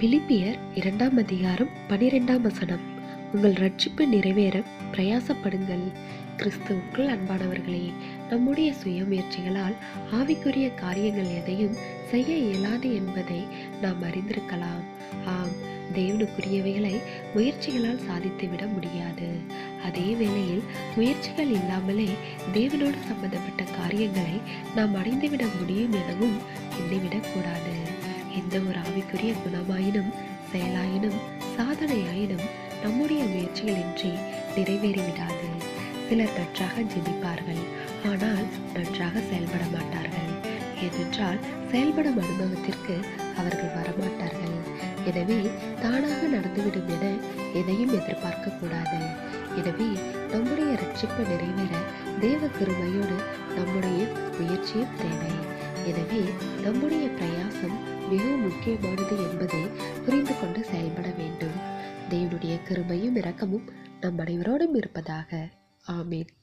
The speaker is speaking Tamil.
பிலிப்பியர் இரண்டாம் அதிகாரம் பனிரெண்டாம் வசனம். உங்கள் ரட்சிப்பு நிறைவேற பிரயாசப்படுங்கள். கிறிஸ்துவுக்குள் அன்பானவர்களே நம்முடைய சுய முயற்சிகளால் ஆவிக்குரிய காரியங்கள் எதையும் செய்ய இயலாது என்பதை நாம் அறிந்திருக்கலாம். ஆம் தேவனுக்குரியவைகளை முயற்சிகளால் சாதித்துவிட முடியாது. அதே வேளையில் முயற்சிகள் இல்லாமலே தேவனோடு சம்பந்தப்பட்ட காரியங்களை நாம் அடைந்துவிட முடியும் எனவும் எண்ணிவிடக்கூடாது. கூடாது எந்த ஒரு ஆவிக்குரிய குணமாயினும் செயலாயினும் சாதனையாயினும் நம்முடைய முயற்சிகள் இன்றி நிறைவேறிவிடாது. சிலர் நன்றாக ஜெபிப்பார்கள் ஆனால் நன்றாக செயல்பட மாட்டார்கள். ஏனென்றால் செயல்படும் அனுபவத்திற்கு அவர்கள் வரமாட்டார்கள். எனவே தானாக நடந்துவிடும் என எதையும் எதிர்பார்க்க கூடாது எனவே நம்முடைய ரட்சிப்பு நிறைவேற தேவ கிருபையோடு நம்முடைய முயற்சியும் தேவை. எனவே நம்முடைய பிரயாசம் மிகவும் முக்கியமானது என்பதை புரிந்து கொண்டு செயல்பட வேண்டும். தேவனுடைய கிருபையும் இரக்கமும் நம் அனைவரோடும் இருப்பதாக. ஆமீன்.